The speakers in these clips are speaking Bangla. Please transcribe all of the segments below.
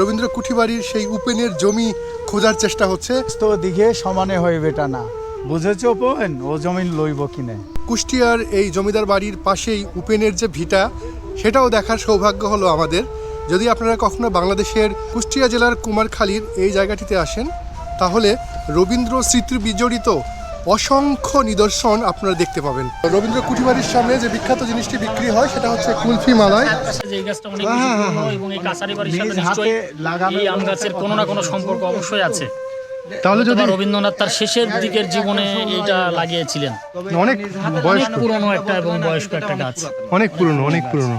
রবীন্দ্র কুঠিবাড়ির সেই উপেনের জমি খোঁজার চেষ্টা হচ্ছে। তো দিঘে সমানে হইবে এটা না বুঝেছ পোহেন ও জমিন লইব কিনে। কুষ্টিয়ার এই জমিদার বাড়ির পাশেই উপেনের যে ভিটা সেটাও দেখার সৌভাগ্য হলো আমাদের। যদি আপনারা কখনো বাংলাদেশের কুষ্টিয়া জেলার কুমারখালীর এই জায়গাটিতে আসেন তাহলে রবীন্দ্র স্মৃতি বিজড়িত অসংখ্য নিদর্শন আপনারা দেখতে পাবেন। রবীন্দ্র কুঠিবাড়ির সামনে যে বিখ্যাত জিনিসটি বিক্রি হয় সেটা হচ্ছে কুলফি মালায় এই গাছটা অনেক এবং এই কাছারি বাড়ির সাথে নিশ্চয়ই এই আম গাছের কোনো না কোনো সম্পর্ক অবশ্যই আছে। তাহলে যদি রবীন্দ্রনাথ তার শেষের দিকের জীবনে এটা লাগিয়েছিলেন। অনেক বয়স্ক। পুরনো একটা এবং বয়স্ক একটা গাছ। অনেক পুরনো অনেক পুরনো।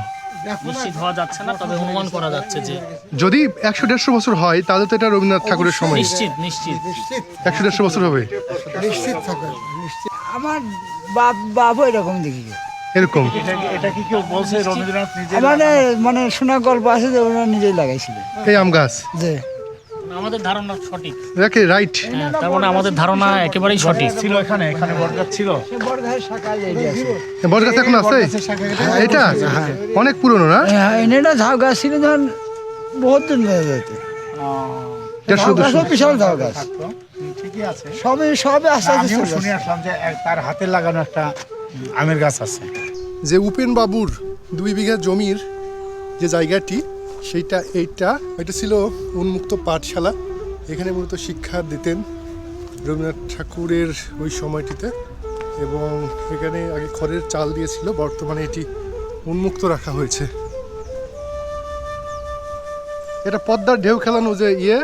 নিশ্চিত হওয়া যাচ্ছে না তবে অনুমান করা যাচ্ছে যে যদি একশো দেড়শো বছর হয় তাহলে তো এটা রবীন্দ্রনাথ ঠাকুরের সময়। নিশ্চিত নিশ্চিত। একশো দেড়শো বছর হবে? আমার বাপ বাপ এরকম দেখি। এরকম? এটা কি- কেউ বলছে রবীন্দ্রনাথ নিজে মানে মানে শোনা গল্প আছে যে ওনার নিজেই লাগাইছিল এই আম গাছ? যে আমাদের ধারণা সঠিক। রাইট হ্যাঁ, তার মানে আমাদের ধারণা একেবারেই সঠিক। ছিল এখানে এখানে বটগাছ ছিল। এখন আছে? এটা- এটা? অনেক পুরনো না? হ্যাঁ এনেটা ঝাউ গাছ ছিল বহুত দিন ধরে যেতে ঝাউ বিশাল ঝাউ গাছ। সবে আস্তে আস্তে শুনে আসলাম যে তার হাতে লাগানো একটা আমের গাছ আছে। যে উপেন বাবুর দুই বিঘা জমির যে জায়গাটি সেইটা এইটা এটা ছিল উন্মুক্ত পাঠশালা। এখানে মূলত শিক্ষা দিতেন রবীন্দ্রনাথ ঠাকুরের ওই সময়টিতে এবং এখানে আগে খড়ের চাল দিয়েছিল বর্তমানে এটি উন্মুক্ত রাখা হয়েছে। এটা পদ্মার ঢেউ খেলানো যে ইয়ে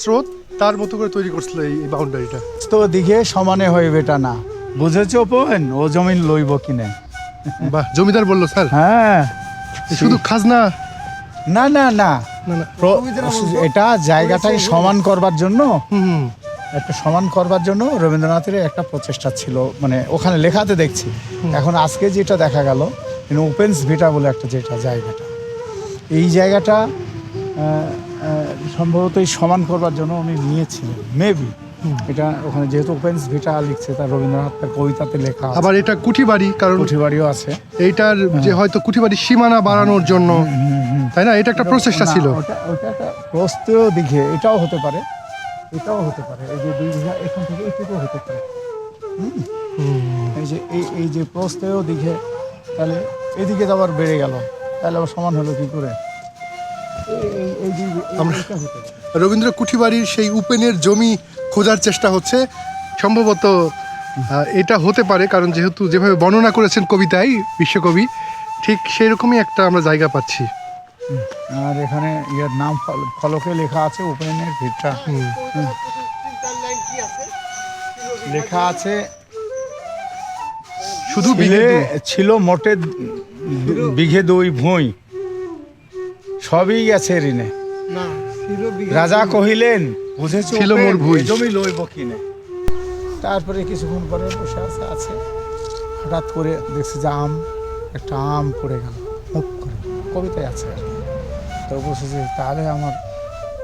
স্রোত তার মতো করে তৈরি করছিল এই বাউন্ডারিটা। তো দিঘে সমানে হয়ে বেটা না। বুঝেছ পোহেন ও জমিন লইব কিনে। বাহ জমিদার বলল স্যার। হ্যাঁ। শুধু খাজনা না না না। প্র- এটা জায়গাটাই সমান করবার জন্য। হুম একটা সমান করবার জন্য রবীন্দ্রনাথের একটা প্রচেষ্টা ছিল। মানে ওখানে লেখাতে দেখছি। এখন আজকে যেটা দেখা গেল ওপেন্স ভিটা বলে একটা যেটা জায়গাটা। এই জায়গাটা আহ, আহ, সম্ভবত এই সমান করবার জন্য উনি নিয়েছিলেন। মেবি এটা ওখানে যেহেতু ওপেন্স ভিটা লিখছে তার রবীন্দ্রনাথ তার কবিতাতে লেখা আছে। আবার এটা কুঠিবাড়ি কারণ কুঠি বাড়িও আছে। এইটার যে হয়তো কুঠিবাড়ির সীমানা বাড়ানোর জন্য তাই না? এটা একটা প্রচেষ্টা ছিল। ওটা ওটা একটা প্রস্তেও দিঘে এটাও হতে পারে। এটাও হতে পারে। এই যে দুই বিঘা এখান থেকে এইটুকু হতে পারে। এই যে এই এই যে প্রস্তেও দিঘে তাহলে এদিকে তো আবার বেড়ে গেল। তাহলে আবার সমান হলো কি করে? রবীন্দ্র কুঠি বাড়ির সেই উপেনের জমি খোঁজার চেষ্টা হচ্ছে। সম্ভবত এটা হতে পারে কারণ যেহেতু যেভাবে বর্ণনা করেছেন কবিতায় বিশ্বকবি ঠিক সেই রকমই একটা আমরা জায়গা পাচ্ছি। আর এখানে ইয়ের নাম ফল- ফলকে লেখা আছে উপেনের ভিড়টা। লেখা আছে শুধু ছিলে দুই। ছিল মোটে বিঘে দুই ভুঁই। সবই গেছে ঋণে। রাজা কহিলেন বুঝেছ ছিল মোর ভুঁই। জমি লইব কিনে? তারপরে কিছুক্ষণ পরে বসে আছে আছে। হঠাৎ করে দেখছি যে আম একটা আম পড়ে গেল করে। কবিতায় আছে আর কি। তো বলছে যে তাহলে আমার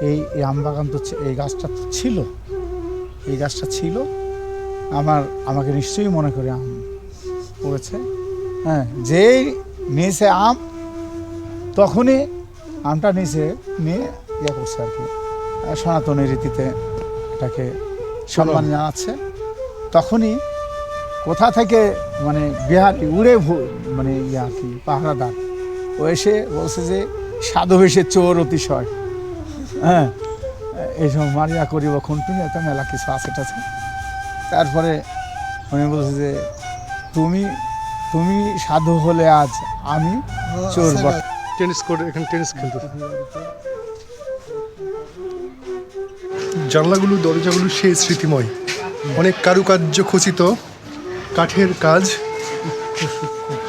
এই আম বাগান তো এই গাছটা তো ছিল। এই গাছটা ছিল। আমার, আমাকে নিশ্চয়ই মনে করে আম পড়েছে। হ্যাঁ যেই নিয়েছে আম, তখনই আমটা নিচে নিয়ে ইয়ে করছে আর কি। সনাতনী রীতিতে এটাকে সম্মান জানাচ্ছে। তখনই কোথা থেকে মানে বিহারি উড়ে মানে ইয়ে আর কি, পাহারাদার ও এসে বলছে যে সাধু বেশে চোর অতিশয়। হ্যাঁ এইসব মারিয়া করিব খুনটুনি একটা মেলা কিছু আছে টাছে। তারপরে উনি বলছে যে তুমি তুমি সাধু হলে আজ আমি চোর বট। টেনিস কোর্ট এখানে টেনিস খেলতে। জানলাগুলো দরজাগুলো সেই স্মৃতিময়। অনেক কারুকার্য খচিত কাঠের কাজ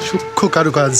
সূক্ষ্ম কারুকাজ।